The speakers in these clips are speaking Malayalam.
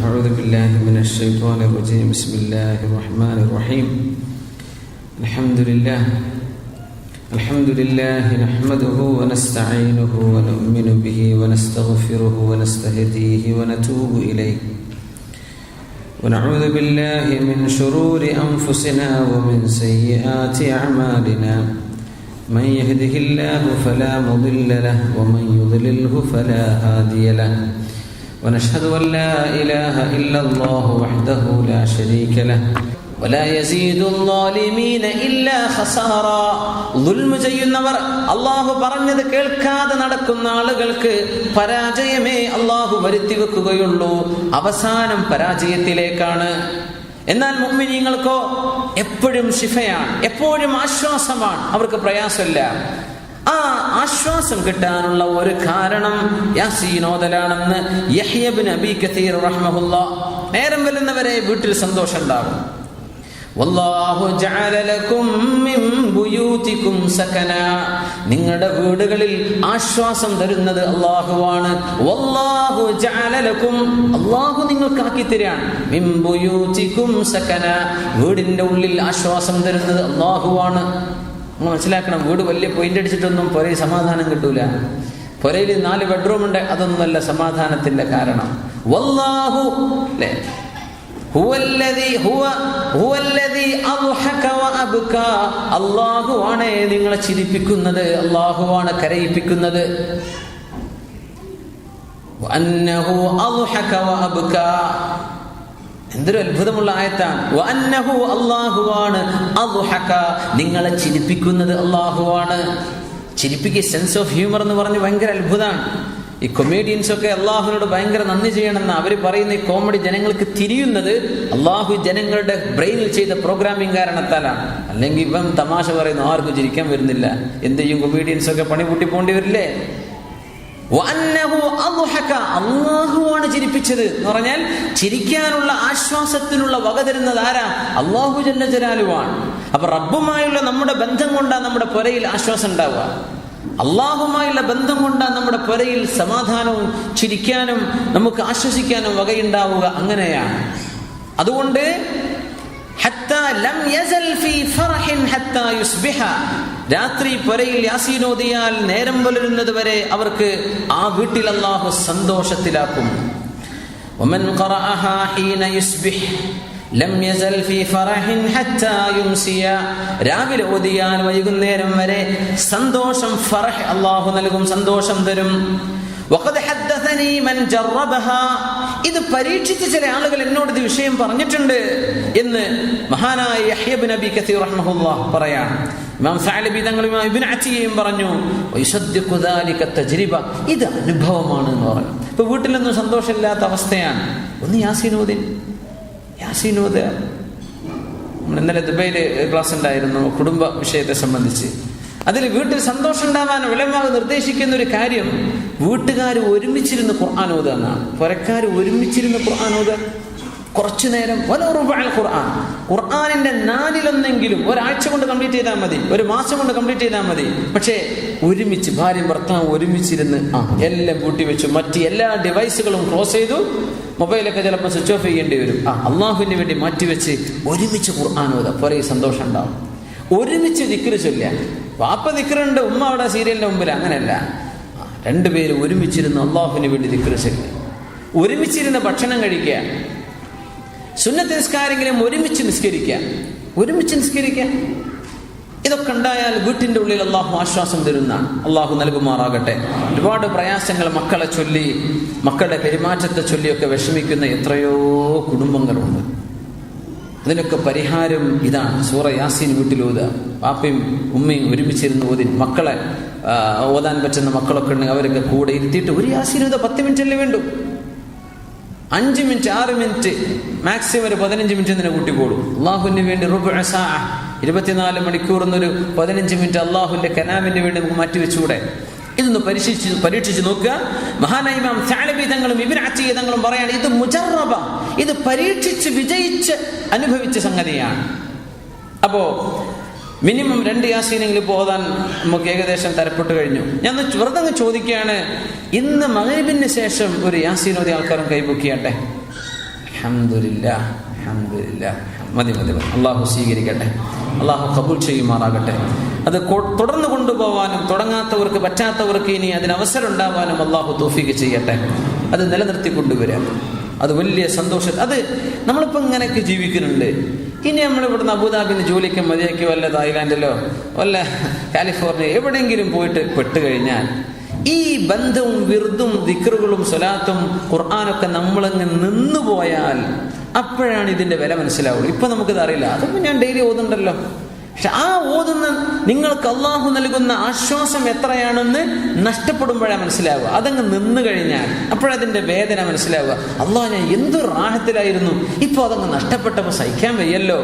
أعوذ بالله من الشيطان الرجيم. بسم الله الرحمن الرحيم. الحمد لله. الحمد لله نحمده ونستعينه ونؤمن به ونستغفره ونستهديه ونتوب إليه. ونعوذ بالله من شرور أنفسنا ومن سيئات أعمالنا. من يهده الله فلا مضل له ومن يضلله فلا هادي له. ونشهد أن لا إله إلا الله وحده لا شريك له ولا يزيد الظالمين إلا خسارا. ظلم ചെയ്യുന്നവർ അള്ളാഹു പറഞ്ഞത് കേൾക്കാതെ നടക്കുന്ന ആളുകൾക്ക് പരാജയമേ അള്ളാഹു വരുത്തി വെക്കുകയുള്ളൂ. അവസാനം പരാജയത്തിലേക്കാണ്. എന്നാൽ മുമ്മിനീങ്ങൾക്കോ എപ്പോഴും ശിഫയാണ് എപ്പോഴും ആശ്വാസമാണ്. അവർക്ക് പ്രയാസമില്ല. ആ ആശ്വാസം കിട്ടാനുള്ള ഒരു കാരണം യാസീനോദലാണെന്ന് യഹ്യബിൻ അബി കത്തീർ റഹ്മഹുല്ല നേരം വരുന്നവരെ വീട്ടിൽ സന്തോഷം ഉണ്ടാകും നിങ്ങളുടെ വീടുകളിൽ ആശ്വാസം തരുന്നത് അള്ളാഹുവാണ് അള്ളാഹു നിങ്ങൾക്കാക്കി തരാണ് വീടിന്റെ ഉള്ളിൽ ആശ്വാസം തരുന്നത് അല്ലാഹുവാണ്. നമ്മൾ മനസ്സിലാക്കണം. വീട് വലിയ പോയിന്റ് അടിച്ചിട്ടൊന്നും പുരയിൽ സമാധാനം കിട്ടൂല. പുരയിൽ നാല് ബെഡ്റൂം ഉണ്ട്. അതൊന്നുമല്ല സമാധാനത്തിന്റെ കാരണം. വല്ലാഹു അല്ലേ? അള്ളാഹുവാണ് നിങ്ങളെ ചിരിപ്പിക്കുന്നത്. അള്ളാഹുവാണ് കരയിപ്പിക്കുന്നത്. കരയിപ്പിക്കുന്നത് എന്തൊരു അത്ഭുതമുള്ള ആയത്താണ്. അള്ളാഹുവാണ് നിങ്ങളെ ചിരിപ്പിക്കുന്നത് അള്ളാഹുവാണ് ചിരിപ്പിക്കുക സെൻസ് ഓഫ് ഹ്യൂമർ എന്ന് പറഞ്ഞ് ഭയങ്കര അത്ഭുതമാണ്. ഈ കൊമേഡിയൻസ് ഒക്കെ അള്ളാഹുവിനോട് ഭയങ്കര നന്ദി ചെയ്യണമെന്ന് അവർ പറയുന്ന ഈ കോമഡി ജനങ്ങൾക്ക് തിരിയുന്നത് അള്ളാഹു ജനങ്ങളുടെ ബ്രെയിനിൽ ചെയ്ത പ്രോഗ്രാമിംഗ് കാരണത്താലാണ്. അല്ലെങ്കിൽ ഇവൻ തമാശ പറയുന്നു ആർക്കും ചിരിക്കാൻ വരുന്നില്ല. എന്ത് ചെയ്യും കൊമേഡിയൻസ് ഒക്കെ പണി കൂട്ടി പോണ്ടി വരില്ലേ? അള്ളാഹുവാണ് ചിരിപ്പിച്ചത് എന്ന് പറഞ്ഞാൽ ചിരിക്കാനുള്ള ആശ്വാസത്തിനുള്ള വക തരുന്നത് ആരാ? അള്ളാഹു ജന്നജലാലുവാണ് അപ്പൊ റബ്ബുമായുള്ള നമ്മുടെ ബന്ധം കൊണ്ടാണ് നമ്മുടെ പുരയിൽ ആശ്വാസം ഉണ്ടാവുക. അള്ളാഹുമായുള്ള ബന്ധം കൊണ്ടാണ് നമ്മുടെ പുരയിൽ സമാധാനവും ചിരിക്കാനും നമുക്ക് ആശ്വസിക്കാനും വകയുണ്ടാവുക അങ്ങനെയാണ്. അതുകൊണ്ട് രാത്രി പുരയിൽ യാസീനോദിയാൽ നേരം പുലരുന്നത് വരെ അവർക്ക് ആ വീട്ടിൽ അള്ളാഹു സന്തോഷത്തിലാക്കും ومن قرأها حين يصبح ലം യസൽ ഫീ ഫറഹിൻ ഹത്താ യുംസിയ രാവിലെ ഓതിയാൽ വൈകുന്നേരം വരെ സന്തോഷം ഫറഹ് അല്ലാഹു നൽകും സന്തോഷം തരും വഖദ് ഹദ്ദസനി മൻ ജറബഹാ ഇത് പരീക്ഷിച്ച് ചില ആളുകൾ എന്നോട് ഇത് വിഷയം പറഞ്ഞിട്ടുണ്ട് എന്ന് മഹാനായ യഹ്യ ഇബ്നു അബി കസീർ റഹ്മഹുല്ലാഹ് പറയാണ്. ഇമാം സാലബി തങ്ങളും ഇബ്നു അത്തിയയും പറഞ്ഞു തജ്രിബ. ഇത് അനുഭവമാണ് എന്ന് പറഞ്ഞു. ഇപ്പൊ വീട്ടിലൊന്നും സന്തോഷമില്ലാത്ത അവസ്ഥയാണ്. ഒന്ന് യാസീനോദിൻ യാസിനോദ്. നമ്മൾ ഇന്നലെ ദുബൈയിൽ ക്ലാസ് ഉണ്ടായിരുന്നു കുടുംബ വിഷയത്തെ സംബന്ധിച്ച്. അതിൽ വീട്ടിൽ സന്തോഷം ഉണ്ടാവാൻ വിളമാവ് നിർദ്ദേശിക്കുന്ന ഒരു കാര്യം വീട്ടുകാർ ഒരുമിച്ചിരുന്ന് ഖുർആൻ ഓതുക എന്നാണ്. പുരക്കാർ ഒരുമിച്ചിരുന്ന് ഖുർആൻ ഓതുക. കുറച്ചു നേരം ഖുർആൻ. ഖുർആാനിന്റെ നാലിലൊന്നെങ്കിലും ഒരാഴ്ച കൊണ്ട് കംപ്ലീറ്റ് ചെയ്താൽ മതി ഒരു മാസം കൊണ്ട് കംപ്ലീറ്റ് ചെയ്താൽ മതി. പക്ഷേ ഒരുമിച്ച് ഭാര്യ ഭർത്താവ് ഒരുമിച്ചിരുന്ന് ആ എല്ലാം കൂട്ടി വെച്ചു. മറ്റ് എല്ലാ ഡിവൈസുകളും ക്ലോസ് ചെയ്തു. മൊബൈലൊക്കെ ചിലപ്പോൾ സ്വിച്ച് ഓഫ് ചെയ്യേണ്ടി വരും. ആ അള്ളാഹുവിന് വേണ്ടി മാറ്റിവെച്ച് ഒരുമിച്ച് ഖുർആൻ ഓതാ കുറേ സന്തോഷം ഉണ്ടാവും. ഒരുമിച്ച് ദിക്കറ് ചൊല്ല വാപ്പ ദിക്കറുണ്ട് ഉമ്മ അവിടെ സീരിയലിന്റെ മുമ്പിൽ അങ്ങനെയല്ല. രണ്ടുപേരും ഒരുമിച്ചിരുന്ന് അള്ളാഹുവിന് വേണ്ടി ദിക്കറ് ചെയ്യുക ഒരുമിച്ചിരുന്ന് ഭക്ഷണം കഴിക്കുക. സുന്നത്ത് നിസ്കാരെങ്കിലും ഒരുമിച്ച് നിസ്കരിക്കുക. ഒരുമിച്ച് നിസ്കരിക്കുക. ഇതൊക്കെ ഉണ്ടായാൽ വീട്ടിന്റെ ഉള്ളിൽ അള്ളാഹു ആശ്വാസം തരുന്നതാണ് അള്ളാഹു നൽകുമാറാകട്ടെ. ഒരുപാട് പ്രയാസങ്ങൾ മക്കളെ ചൊല്ലി മക്കളുടെ പെരുമാറ്റത്തെ ചൊല്ലിയൊക്കെ വിഷമിക്കുന്ന എത്രയോ കുടുംബങ്ങളുണ്ട്. അതിനൊക്കെ പരിഹാരം ഇതാണ് സൂറ യാസീൻ വീട്ടിലൂത പാപ്പയും ഉമ്മയും ഒരുമിച്ചിരുന്ന് ഓതി. മക്കളെ ഓതാൻ പറ്റുന്ന മക്കളൊക്കെ ഉണ്ടെങ്കിൽ അവരൊക്കെ കൂടെ ഇരുത്തിയിട്ട് ഒരു യാസീനൂത പത്ത് മിനിറ്റ് അല്ലേ വേണ്ടു? അഞ്ച് മിനിറ്റ് ആറ് മിനിറ്റ് മാക്സിമം ഒരു പതിനഞ്ച് മിനിറ്റ് തന്നെ കൂട്ടിക്കോളൂ അള്ളാഹുവിന് വേണ്ടി ഇരുപത്തിനാല് മണിക്കൂർ എന്നൊരു പതിനഞ്ച് മിനിറ്റ് അള്ളാഹുവിന്റെ കനാമിന് വേണ്ടി നമുക്ക് മാറ്റിവെച്ചുകൂടെ ഇതൊന്ന് പരീക്ഷിച്ച് പരീക്ഷിച്ച് നോക്കുക. മഹാനൈമാം തങ്ങളും ഇബിൻ പറയാണ് ഇത് മുജറബ. പരീക്ഷിച്ച് വിജയിച്ച് അനുഭവിച്ച സംഗതിയാണ്. അപ്പോ മിനിമം രണ്ട് യാസീനെങ്കിലും പോകാൻ നമുക്ക് ഏകദേശം തരപ്പെട്ട് കഴിഞ്ഞു. ഞാൻ വെറുതെ ചോദിക്കുകയാണ് ഇന്ന് മകരിബിന് ശേഷം ഒരു യാസീനോദി ആൾക്കാരും കൈപൊക്കിയാട്ടെ അൽഹംദുലില്ലാ അൽഹംദുലില്ലാ. മതി മതി മതി. അള്ളാഹു സ്വീകരിക്കട്ടെ. അള്ളാഹു കബൂൾ ചെയ്യുമാറാകട്ടെ. അത് തുടർന്ന് കൊണ്ടുപോകാനും തുടങ്ങാത്തവർക്ക് പറ്റാത്തവർക്ക് ഇനി അതിന് അവസരം ഉണ്ടാവാനും അള്ളാഹു തോഫിക്ക് ചെയ്യട്ടെ. അത് നിലനിർത്തി കൊണ്ടുവരാം അത് വലിയ സന്തോഷം. അത് നമ്മളിപ്പോൾ ഇങ്ങനെയൊക്കെ ജീവിക്കുന്നുണ്ട്. ഇനി നമ്മൾ ഇവിടുന്ന് അബുദാബിന്ന് ജോലിക്ക് മതിയാക്കി വല്ല തായ്ലാൻഡിലോ വല്ല കാലിഫോർണിയ എവിടെയെങ്കിലും പോയിട്ട് പെട്ടുകഴിഞ്ഞാൽ ഈ ബന്ധവും വിറുതും ദിക്റുകളും സ്വലാത്തും ഖുർആാനൊക്കെ നമ്മളങ്ങ് നിന്നുപോയാൽ അപ്പോഴാണ് ഇതിന്റെ വില മനസ്സിലാവുള്ളൂ. ഇപ്പൊ നമുക്കിത് അറിയില്ല അതൊക്കെ ഞാൻ ഡെയിലി ഓതുന്നുണ്ടല്ലോ. പക്ഷെ ആ ഓതുന്ന നിങ്ങൾക്ക് അള്ളാഹു നൽകുന്ന ആശ്വാസം എത്രയാണെന്ന് നഷ്ടപ്പെടുമ്പോഴാണ് മനസ്സിലാവുക. അതങ്ങ് നിന്നു കഴിഞ്ഞാൽ അപ്പോഴതിന്റെ വേദന മനസ്സിലാവുക. അള്ളാഹ് ഞാൻ എന്തൊരു റാഹത്തിലായിരുന്നു? ഇപ്പോൾ അതങ്ങ് നഷ്ടപ്പെട്ടപ്പോൾ സഹിക്കാൻ വയ്യല്ലോ.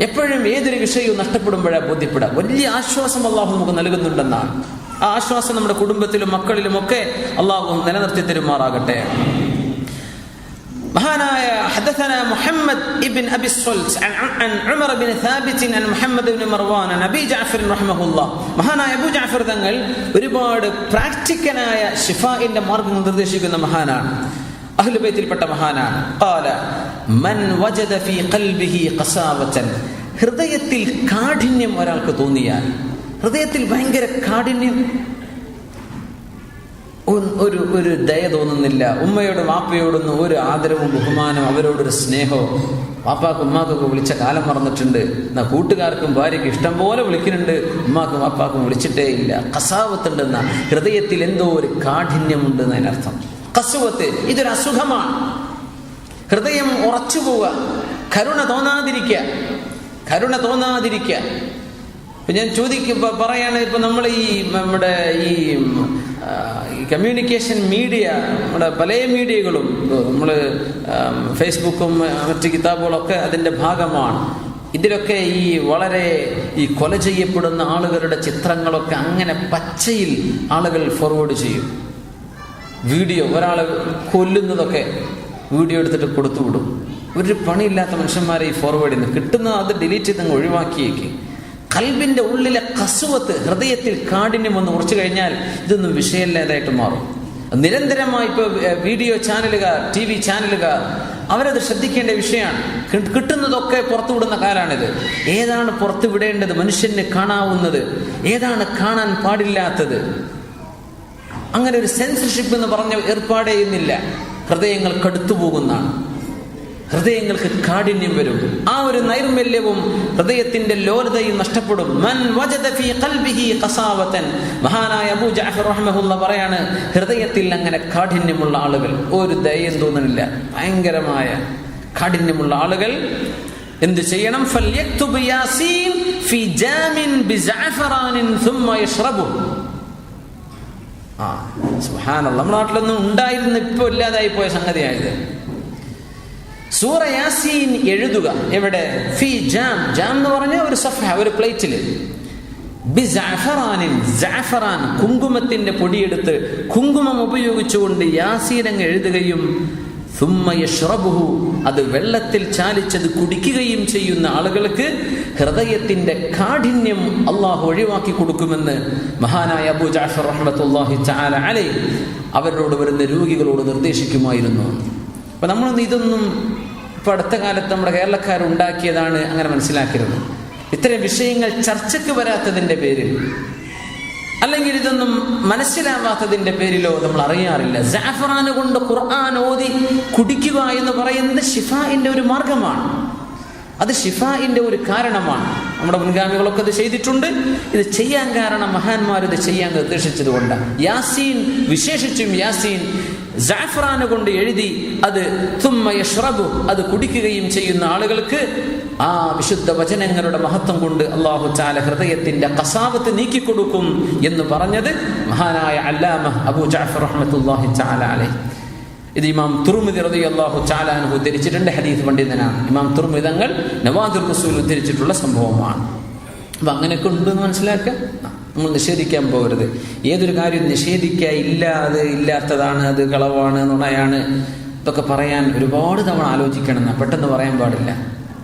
എപ്പോഴും ഏതൊരു വിഷയവും നഷ്ടപ്പെടുമ്പോഴാണ് ബോധ്യപ്പെടുക. വലിയ ആശ്വാസം അള്ളാഹു നമുക്ക് നൽകുന്നുണ്ടെന്നാണ്. ആ ആശ്വാസം നമ്മുടെ കുടുംബത്തിലും മക്കളിലും ഒക്കെ അള്ളാഹു നിലനിർത്തി തരുമാറാകട്ടെ. മഹാനായ حدثنا محمد ابن ابي الصلت عن عن عمر بن ثابت عن محمد بن مروان عن ابي جعفر رحمه الله മഹാനായ അബു ജാഫർ തങ്ങൾ ഒരുപാട് പ്രാക്ടിക്കലായ ഷിഫാഇന്റെ മാർഗം നിർദ്ദേശിക്കുന്ന മഹാനാണ് അഹ്ലുബൈത്തിൽപ്പെട്ട മഹാനാണ് قال من وجد في قلبه قساوة ഹൃദയത്തിൽ കാഠിന്യം ഒരാൾക്ക് തോന്നിയാൽ ഹൃദയത്തിൽ ഭയങ്കര കാഠിന്യം ഒ- ഒരു ഒരു ദയ തോന്നുന്നില്ല. ഉമ്മയോടും വാപ്പയോടൊന്നും ഒരു ആദരവും ബഹുമാനവും അവരോടൊരു സ്നേഹവും. വാപ്പാക്കും ഉമ്മാക്കൊക്കെ വിളിച്ച കാലം മറന്നിട്ടുണ്ട്. എന്നാ കൂട്ടുകാർക്കും ഭാര്യയ്ക്ക് ഇഷ്ടം പോലെ വിളിക്കുന്നുണ്ട്. ഉമ്മാക്കും വാപ്പാക്കും വിളിച്ചിട്ടേ ഇല്ല. കസാവത്തുണ്ടെന്ന ഹൃദയത്തിൽ എന്തോ ഒരു കാഠിന്യമുണ്ട് എന്നതിനർത്ഥം കസുവത്ത് ഇതൊരു അസുഖമാണ്. ഹൃദയം ഉറച്ചു പോവുക. കരുണ തോന്നാതിരിക്കുക. കരുണ തോന്നാതിരിക്കുക. ഞാൻ ചോദിക്കും പറയാണ് ഇപ്പൊ നമ്മൾ ഈ നമ്മുടെ ഈ ഈ കമ്മ്യൂണിക്കേഷൻ മീഡിയ നമ്മുടെ പല മീഡിയകളും നമ്മൾ ഫേസ്ബുക്കും മറ്റ് കിതാബുകളൊക്കെ അതിന്റെ ഭാഗമാണ്. ഇതിലൊക്കെ ഈ വളരെ ഈ കൊല ചെയ്യപ്പെടുന്ന ആളുകളുടെ ചിത്രങ്ങളൊക്കെ അങ്ങനെ പച്ചയിൽ ആളുകൾ ഫോർവേഡ് ചെയ്യും. വീഡിയോ ഒരാൾ കൊല്ലുന്നതൊക്കെ വീഡിയോ എടുത്തിട്ട് കൊടുത്തു വിടും ഒരു പണിയില്ലാത്ത മനുഷ്യന്മാരെ ഈ ഫോർവേഡ് ചെയ്യുന്നു കിട്ടുന്ന അത് ഡിലീറ്റ് ചെയ്ത് ഒഴിവാക്കിയേക്ക്. കൽബിന്റെ ഉള്ളിലെ കസുവത്ത് ഹൃദയത്തിൽ കാഠിന്യം ഒന്ന് ഉറച്ചു കഴിഞ്ഞാൽ ഇതൊന്നും വിഷയമില്ലാതായിട്ട് മാറും. നിരന്തരമായി ഇപ്പോൾ വീഡിയോ ചാനലുകാർ ടി വി ചാനലുകാർ അവരത് ശ്രദ്ധിക്കേണ്ട വിഷയമാണ്. കിട്ടുന്നതൊക്കെ പുറത്തുവിടുന്ന കാലാണിത്. ഏതാണ് പുറത്തു വിടേണ്ടത്? മനുഷ്യന് കാണാവുന്നത്. ഏതാണ് കാണാൻ പാടില്ലാത്തത്? അങ്ങനെ ഒരു സെൻസർഷിപ്പ് എന്ന് പറഞ്ഞ ഏർപ്പാടേ ഇന്നില്ല. ഹൃദയങ്ങൾ കടുത്തു പോകുന്നതാണ് ഹൃദയങ്ങൾക്ക് കാഠിന്യം വരും. ആ ഒരു നൈർമല്യവും ഹൃദയത്തിന്റെ ലോലതയും നഷ്ടപ്പെടും. മൻ ഫീ ഖൽബിഹി ഖസാവതൻ. മഹാനായ അബൂ പറയാണ് ഹൃദയത്തിൽ അങ്ങനെ കാഠിന്യമുള്ള ആളുകൾ ഒരു ദയം തോന്നുന്നില്ല ഭയങ്കരമായ കാഠിന്യമുള്ള ആളുകൾ എന്ത് ചെയ്യണം? ജാമിൻ ബി ആ സുബ്ഹാനല്ലാഹ് നമ്മുടെ നാട്ടിലൊന്നും ഉണ്ടായിരുന്നു ഇപ്പൊ ഇല്ലാതായി പോയ സംഗതിയായത്. സൂറ യാസീൻ എഴുതുക. എവിടെ? ഫി ജാം. ജാം എന്ന് പറഞ്ഞാൽ ഒരു സഫ ഒരു പ്ലേറ്റിൽ ജാഫറാൻ കുങ്കുമത്തിന്റെ പൊടിയെടുത്ത് കുങ്കുമം ഉപയോഗിച്ചുകൊണ്ട് യാസീൻ അങ്ങ് എഴുതുകയും സുമ്മയഷ്റബുഹു അത് വെള്ളത്തിൽ ചാലിച്ചത് കുടിക്കുകയും ചെയ്യുന്ന ആളുകൾക്ക് ഹൃദയത്തിന്റെ കാഠിന്യം അള്ളാഹു ഒഴിവാക്കി കൊടുക്കുമെന്ന് മഹാനായ അബു ജാഫർ റഹ്മത്തുല്ലാഹി തആല അലൈ അവരോട് വരുന്ന രോഗികളോട് നിർദ്ദേശിക്കുമായിരുന്നു. അപ്പൊ നമ്മളൊന്നും ഇതൊന്നും ഇപ്പൊ അടുത്ത കാലത്ത് നമ്മുടെ കേരളക്കാർ ഉണ്ടാക്കിയതാണ് അങ്ങനെ മനസ്സിലാക്കരുത്. ഇത്തരം വിഷയങ്ങൾ ചർച്ചയ്ക്ക് വരാത്തതിന്റെ പേരിൽ അല്ലെങ്കിൽ ഇതൊന്നും മനസ്സിലാവാത്തതിന്റെ പേരിലോ നമ്മൾ അറിയാറില്ല. ജാഫറാന് കൊണ്ട് ഖുർആൻ ഓതി കുടിക്കുക എന്ന് പറയുന്നത് ഷിഫായിന്റെ ഒരു മാർഗമാണ്. അത് ഷിഫായിന്റെ ഒരു കാരണമാണ്. നമ്മുടെ മുൻഗാമികളൊക്കെ ഇത് ചെയ്തിട്ടുണ്ട്. ഇത് ചെയ്യാൻ കാരണം മഹാന്മാർ ഇത് ചെയ്യാൻ നിർദ്ദേശിച്ചത് കൊണ്ടാണ്. യാസീൻ വിശേഷിച്ചും യാസീൻ ജാഫറാന് കൊണ്ട് എഴുതി അത് തുമ്മയഷ്റബു അത് കുടിക്കുകയും ചെയ്യുന്ന ആളുകൾക്ക് ആ വിശുദ്ധ വചനങ്ങളുടെ മഹത്വം കൊണ്ട് അള്ളാഹു ചാല ഹൃദയത്തിന്റെ കസാവത്ത് നീക്കിക്കൊടുക്കും എന്ന് പറഞ്ഞത് മഹാനായ അല്ലാമ അബു ജാഫർ റഹ്മത്തുല്ലാഹി ചാല അലൈഹി. ഇത് ഇമാം തുർമിദി റതി അള്ളാഹു ചാലാനഹു ഉദ്ധരിച്ചിട്ടുണ്ട്. ഹദീസ് പണ്ഡിതനാണ്. ഇമാം തുർമിതങ്ങൾ നവാദുൽ റസൂൽ ഉദ്ധരിച്ചിട്ടുള്ള സംഭവമാണ്. അപ്പൊ അങ്ങനെയൊക്കെ ഉണ്ടെന്ന് മനസ്സിലാക്കുക? നമ്മൾ നിഷേധിക്കാൻ പോകരുത്. ഏതൊരു കാര്യം നിഷേധിക്കുക അത് ഇല്ലാത്തതാണ് അത് കളവാണ് നുണയാണ് ഇതൊക്കെ പറയാൻ ഒരുപാട് തവണ ആലോചിക്കണം എന്നാ. പെട്ടെന്ന് പറയാൻ പാടില്ല.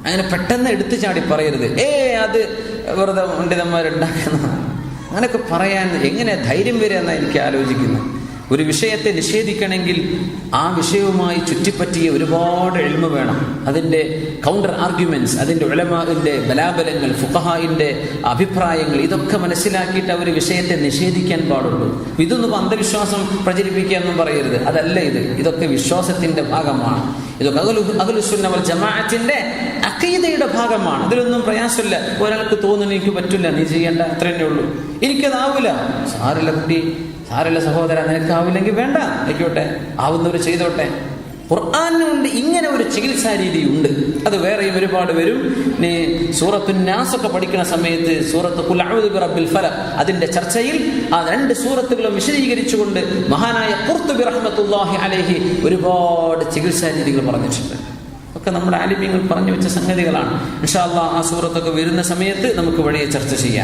അങ്ങനെ പെട്ടെന്ന് എടുത്തു ചാടി പറയരുത്. ഏ അത് വെറുതെ പണ്ഡിതന്മാരുണ്ടാക്കുന്ന അങ്ങനെയൊക്കെ പറയാൻ എങ്ങനെ ധൈര്യം വരിക എന്നാണ് എനിക്ക് ആലോചിക്കുന്നത്. ഒരു വിഷയത്തെ നിഷേധിക്കണമെങ്കിൽ ആ വിഷയവുമായി ചുറ്റിപ്പറ്റിയ ഒരുപാട് എഴുമ വേണം. അതിന്റെ കൗണ്ടർ ആർഗ്യുമെന്റ്സ് അതിന്റെ ഉലമാവിന്റെ ബലാബലങ്ങൾ ഫുഹായിന്റെ അഭിപ്രായങ്ങൾ ഇതൊക്കെ മനസ്സിലാക്കിയിട്ട് അവർ വിഷയത്തെ നിഷേധിക്കാൻ പാടുള്ളൂ. ഇതൊന്നും അന്ധവിശ്വാസം പ്രചരിപ്പിക്കുക എന്നും പറയരുത്. അതല്ല ഇത്. ഇതൊക്കെ വിശ്വാസത്തിന്റെ ഭാഗമാണ്. ഇതൊക്കെ അകലു അകലുസുന്നവർ ജമാഅത്തിന്റെ അക്കീതയുടെ ഭാഗമാണ്. അതിലൊന്നും പ്രയാസമില്ല. ഒരാൾക്ക് തോന്നുന്നു എനിക്ക് പറ്റില്ല നീ ചെയ്യേണ്ട അത്ര ഉള്ളൂ. എനിക്കതാവില്ല സാറില്ല കുട്ടി സാറില്ല സഹോദര നിനക്കാവില്ലെങ്കിൽ വേണ്ട. ആയിക്കോട്ടെ ആവുന്നവർ ചെയ്തോട്ടെ. ഖുർആാനുണ്ട് ഇങ്ങനെ ഒരു ചികിത്സാ രീതി ഉണ്ട്. അത് വേറെയും ഒരുപാട് വരും. നീ സൂറത്തു നാസൊക്കെ പഠിക്കുന്ന സമയത്ത് സൂറത്ത് റബ്ബിൽ ഫല അതിന്റെ ചർച്ചയിൽ ആ രണ്ട് സൂറത്തുകളും വിശദീകരിച്ചുകൊണ്ട് മഹാനായ കുർത്തുബി റഹ്മത്തുല്ലാഹി അലേഹി ഒരുപാട് ചികിത്സാ രീതികൾ പറഞ്ഞിട്ടുണ്ട്. ഒക്കെ നമ്മുടെ ആലിമ്യങ്ങൾ പറഞ്ഞു വെച്ച സംഗതികളാണ്. ഇൻഷാ അല്ലാഹ് ആ സൂറത്തൊക്കെ വരുന്ന സമയത്ത് നമുക്ക് വഴിയെ ചർച്ച ചെയ്യാം.